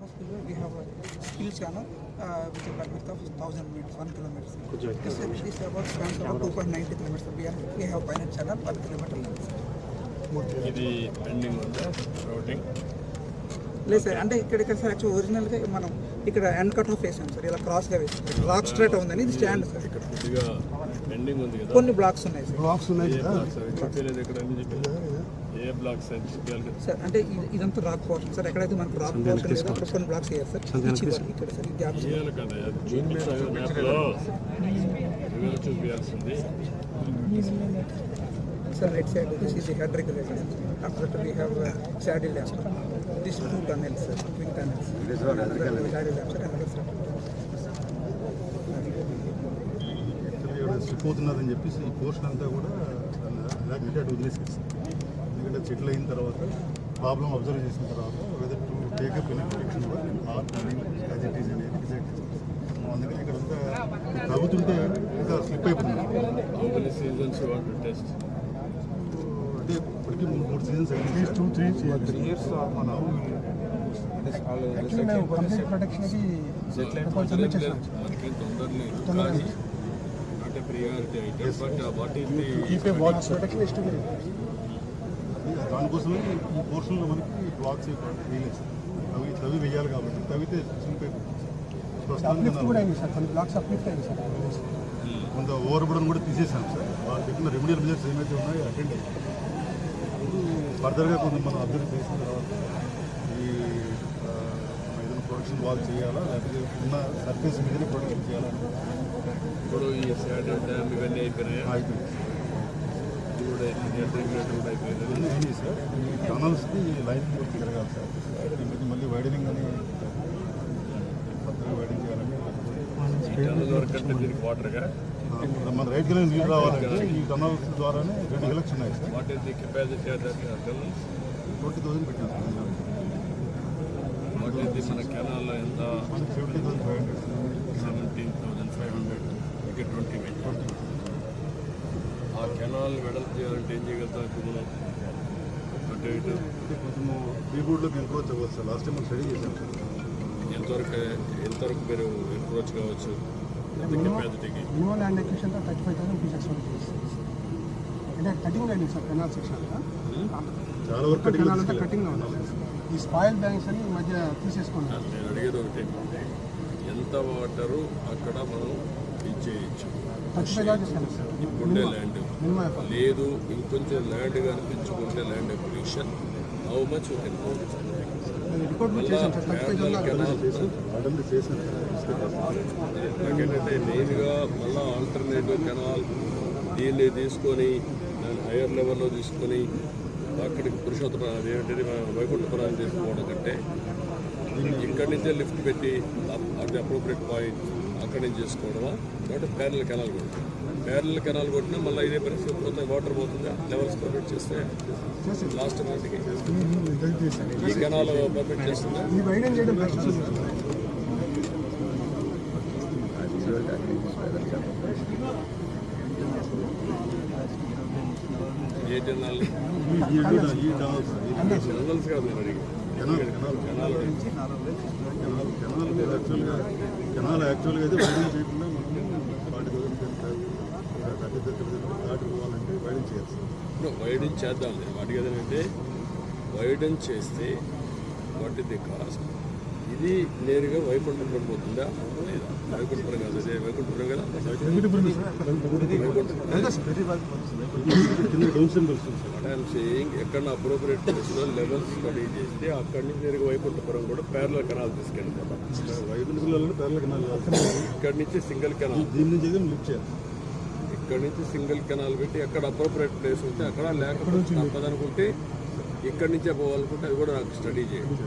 Hospital, we have a skill channel uh, with a bandwidth of 1000 meters, 1 kilometer. This, this about spans about 2.90 kilometers. We have, we have pilot channel 1 kilometer length. ఇది pending ఉందా. Routing లేదు sir అంటే ఇక్కడ ఇక్కడ sir actual ఒరిజినల్గా మనం ఇక్కడ end cut off వేసాం సార్. ఇలా క్రాస్గా వేసాం. రాక్ స్ట్రైట్ ఉందని ఇది స్టాండ్ సార్. ఇక్కడ కొద్దిగా పెండింగ్ ఉంది కదా. కొన్ని బ్లాక్స్ ఉన్నాయి సార్. బ్లాక్స్ ఉన్నాయి బ్లాక్స్ అవి? చెప్పలేదు ఇక్కడ చెప్పలేదు అంటే ఇదంతా రాక్ వాల్ సార్. ఎక్కడైతే మనకు రాక్ వాల్ అక్కడ కొన్ని blocks sir. Right side this is the head regulator after that we have saddle lamp this two tunnel sir. Twin tunnels saddle lamp sir and sir చెప్పేసి ఈ portion అంతా కూడా వదిలేసి ఎందుకంటే చెట్లు అయిన తర్వాత ప్రాబ్లం అబ్జర్వ్ చేసిన తర్వాత whether to take up in protection or as it is అనేది డిసైడ్ అందుకని ఇక్కడ అంతా తగ్గుతుంటే ఇంకా స్లిప్ అయిపోతుంది. అంటే ఇప్పటికీ మూడు మూడు సీజన్స్ అయింది. టూ త్రీ త్రీ ఇయర్స్ మన priority item but what is protection దానికోసమే ఈ పోర్షన్లో మనకి బ్లాక్స్ వేయలేదు. అవి తవి వేయాలి కాబట్టి తవితే సార్. కొంత ఓవర్ బుడన్ కూడా తీసేసాం సార్. వాళ్ళు చెప్పిన రెమెడియల్ మెజర్స్ ఏమైతే ఉన్నాయో అటెండ్ ఫర్దర్గా కొంత మనం అబ్జర్వ్ చేసిన తర్వాత ఈ ఏదైనా ప్రొడక్షన్ వాల్ చేయాలా? లేకపోతే ఉన్న సర్ఫేస్ మీదనే ప్రొడక్షన్ చేయాలా? ఇప్పుడు ఈ శాటర్ డ్యామ్ ఇవన్నీ అయిపోయినాయి? అయిపోయింది కూడా అయిపోయింది. అయినాయి సార్. టనల్స్కి లైన్ పూర్తి తిరగాలి సార్. దీనికి మళ్ళీ వైడనింగ్ అని ఫర్దర్గా వైడింగ్ చేయాలంటే టన్నల్ వరకు అంటే దీనికి వాటర్గా మన రైట్ కిలో నీళ్ళు రావాలంటే ఈ టనల్స్ ద్వారానే రెండు ఎలక్షన్ ఉన్నాయి sir. What is the capacity of that tunnel twenty thousand పెట్టాం సార్ వాట్ ఈస్ ది మన కెనాల్లో ఎంత? Fifty thousand five hundred seventeen thousand five hundred ఇక్కడ ట్వంటీ ట్వంటీ ఆ కెనాల్ వెడల్పు చేయాలంటే ఏం చేయగలుగుతాం ఇప్పుడు మనం? అటు ఇటు. కొంచెము బీబోర్డ్లోకి ఎంక్రోచ్ అవ్వచ్చు సార్. లాస్ట్ టైం మనం స్టడీ సార్. ఎంతవరకు ఎంతవరకు మీరు ఎంక్రోచ్ కావచ్చు? Minimum land acquisition thirty five thousand అంటే కటింగ్ అయింది సార్ కెనాల్ సెక్షన్ చాలా వరకు కెనాల్ అంతా కటింగ్ ఈ స్పాయిల్ బ్యాంక్స్ అని ఈ మధ్య తీసేసుకున్నారు. నేను అడిగేది ఒకటి. ఎంత వాటరు అక్కడ మనం ఇచ్చేయచ్చు ఇప్పుండే ల్యాండ్ లేదు ఇంకొంచెం ల్యాండ్ కనిపించుకుంటే ల్యాండ్ ఎక్విషన్ హౌ మచ్ కూడా నాకేంటంటే మెయిన్గా మళ్ళీ ఆల్టర్నేటివ్ కెనాల్ దీన్ని తీసుకొని దాన్ని హైయర్ లెవెల్లో తీసుకొని అక్కడికి పురుషోత్తమ అదేంటిది మన వైకుంఠపురాన్ని తీసుకోవడం కంటే ఇక్కడి నుంచే లిఫ్ట్ పెట్టి అది అప్రోప్రియట్ పాయింట్ అక్కడి నుంచి చేసుకోవడమా? కాబట్టి ప్యారల్ కెనాల్ కొట్టాం ప్యారల్ కెనాల్ కొట్టినా మళ్ళీ ఇదే పరిస్థితి పోతే వాటర్ పోతుందా లెవెల్స్ పర్మిట్ చేస్తే లాస్ట్ నాటికి ఈ కెనాల్ పర్మిట్ చేస్తుందా ఏ ఈ కెనాల్స్ కాదు నేను కెనాల్ కెనాల్ కెనాల్ యాక్చువల్గా కెనాల్ యాక్చువల్గా అయితే చేయకుండా థర్టీ థర్టీ దాటి పోవాలంటే వైడెన్ చేద్దాం. నేను అడిగేది ఏంటంటే వైడెన్ చేస్తే వాట్ ది కాస్ట్. ఇది నేరుగా వైకుంఠపురం పోతుందా లేదా? వైకుంఠపురం కాదు అదే వైకుంఠపురం కదా? ఐఎమ్ సేయింగ్ ఎక్కడ అప్రోప్రియేట్ ప్లేస్లో లెవెల్స్ స్టడీ చేస్తే అక్కడి నుంచి నేరుగా వైకుంఠపురం కూడా పేర్ల కెనాల్ తీసుకెళ్ళిపోతాం. వైకుంఠ పిల్లలు పేర్ల కెనాల్. ఇక్కడి నుంచి సింగిల్ కెనాల్ దీని నుంచి లిఫ్ట్ చేయాలి. ఇక్కడి నుంచి సింగిల్ కెనాల్ పెట్టి ఎక్కడ అప్రోప్రియేట్ ప్లేస్ ఉంటే అక్కడ లేకపోతే తప్పదనుకుంటే ఇక్కడి నుంచే పోవాలనుకుంటే అది కూడా నాకు స్టడీ చేయండి.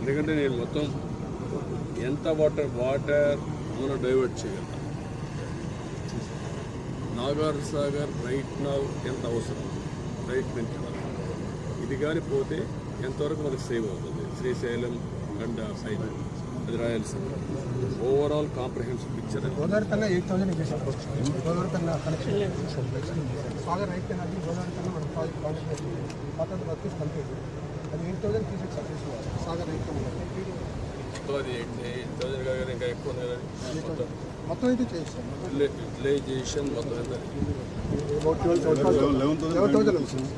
ఎందుకంటే నేను మొత్తం ఎంత వాటర్ వాటర్ మనం డైవర్ట్ చేయగలుగుతాం నాగార్ సాగర్ రైట్ నా ఎంత అవసరం? రైట్ నుంచి ఇది కానీ పోతే ఎంతవరకు మనకు సేవ్ అవుతుంది? శ్రీశైలం అండ్ సైడ్ అది రాయలసీమ ఓవరాల్ కాంప్రహెన్సివ్ పిక్చర్ అది. ఎయిట్ థౌసండ్ కాగానే ఇంకా ఎక్కువ ఉంది కదా. మొత్తం అయితే చేయిస్తాం యూటిలైజేషన్ మొత్తం ఎంత?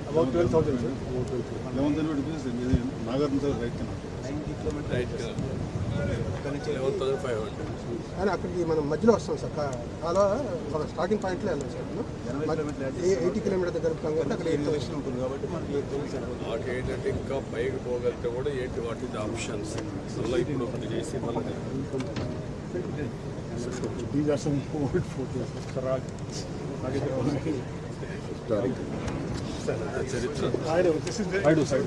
About twelve thousand Nagarjuna sir right కింద రైట్ కదా లెవెన్ థౌసండ్ ఫైవ్ హండ్రెడ్ కానీ అక్కడికి మనం మధ్యలో వస్తాం సార్ అలా మన స్టార్టింగ్ పాయింట్లో వెళ్ళాం సార్ ఎయిటీ కిలోమీటర్ దగ్గర అక్కడ ఎయిట్ ఉంటుంది కాబట్టి మనకి ఎయిట్ ఏంటంటే ఇంకా పైకి పోగలిగితే కూడా ఏంటి వాటి ఆప్షన్స్ మళ్ళీ ఇప్పుడు ఒకటి చేసి మళ్ళీ These are some old photos. Sarag. చరిత్ర I know. This is the. I do. Side.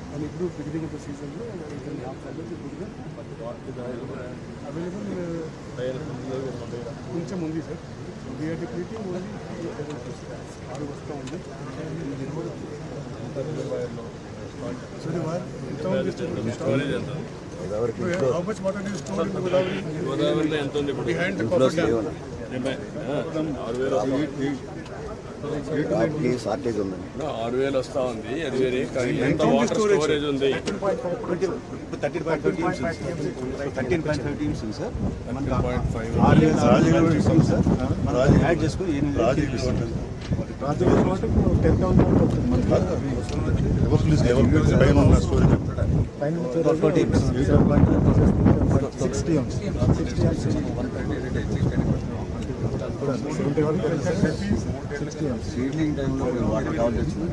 And ఇప్పుడు beginning of the season, లో eight and a half thousand ఇప్పుడు అవైలబుల్ కొంచెం ఉంది సార్ వీఆర్ డిప్లీటింగ్ ఓన్లీ ఆరు వస్తూ ఉంది. గోదావరిలో ఎంత ఉంది ఇప్పుడు? షార్టేజ్ ఉందండి ఆరు వేలు వస్తా ఉంది అది వేరే. కానీ ఎంత వాటర్ స్టోరేజ్ ఉంది? Thirteen point five TMCs thirteen point five TMCs ఉంది సార్ పాయింట్ ఫైవ్ ఆరు వేల రాజీవ్ ఇస్తాం సార్ మనం యాడ్ చేసుకుని సిక్స్టీ సీడ్లింగ్ టైంలో మేము వాటర్ వర్కౌట్ చేస్తాం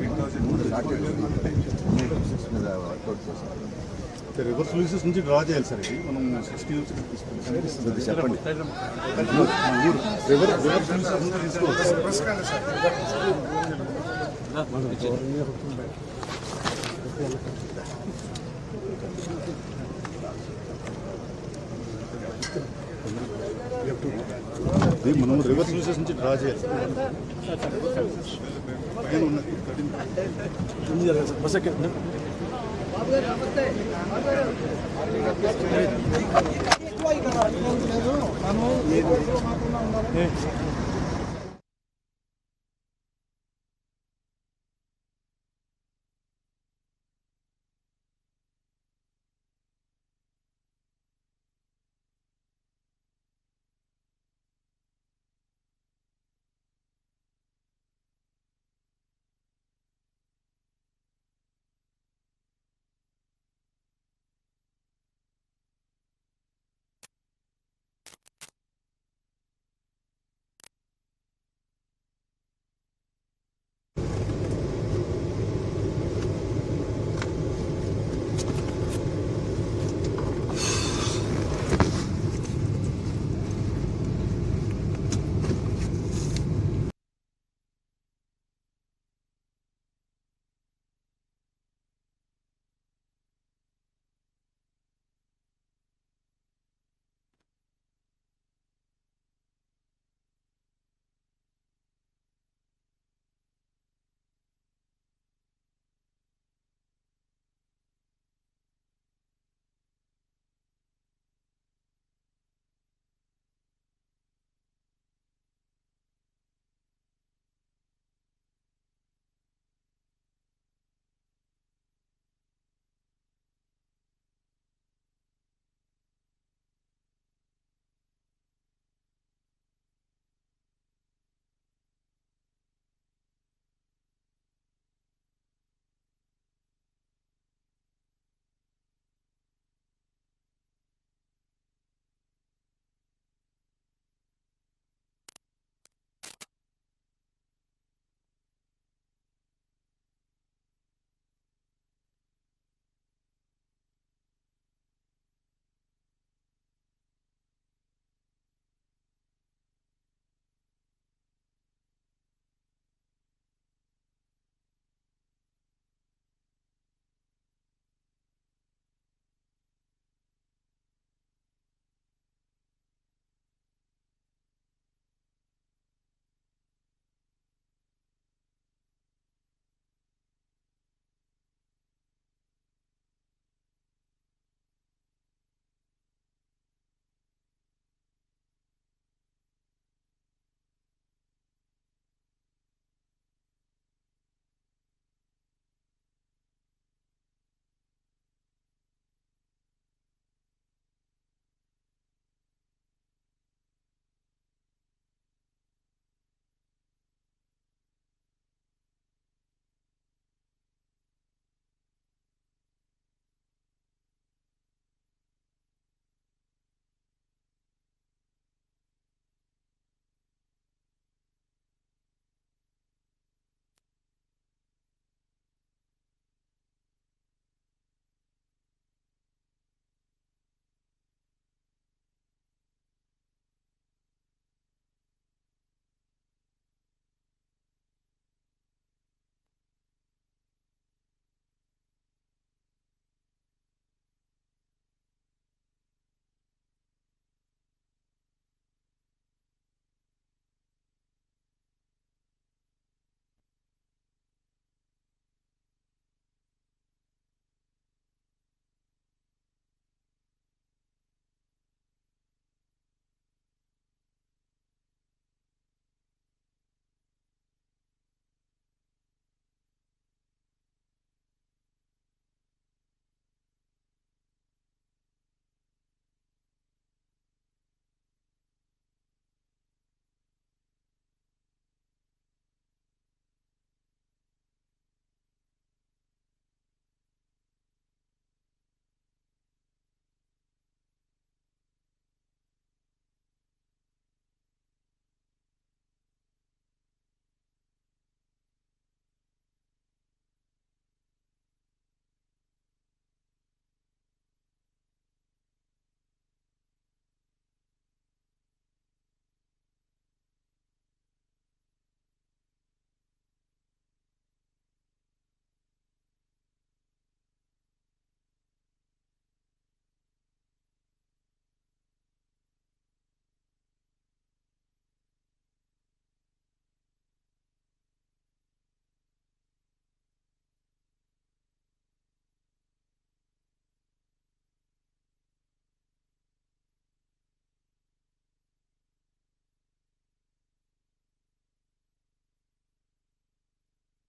రివర్స్ లూసెస్ నుంచి డ్రా చేయాలి సార్ ఇది. మనం సిక్స్టీ చెప్పండి. రివర్ రివర్స్ లూసెస్ నుంచి ఇది మనం రివర్స్ లూసెస్ నుంచి డ్రా చేయాలి ఇక్కడ లేదు. మనం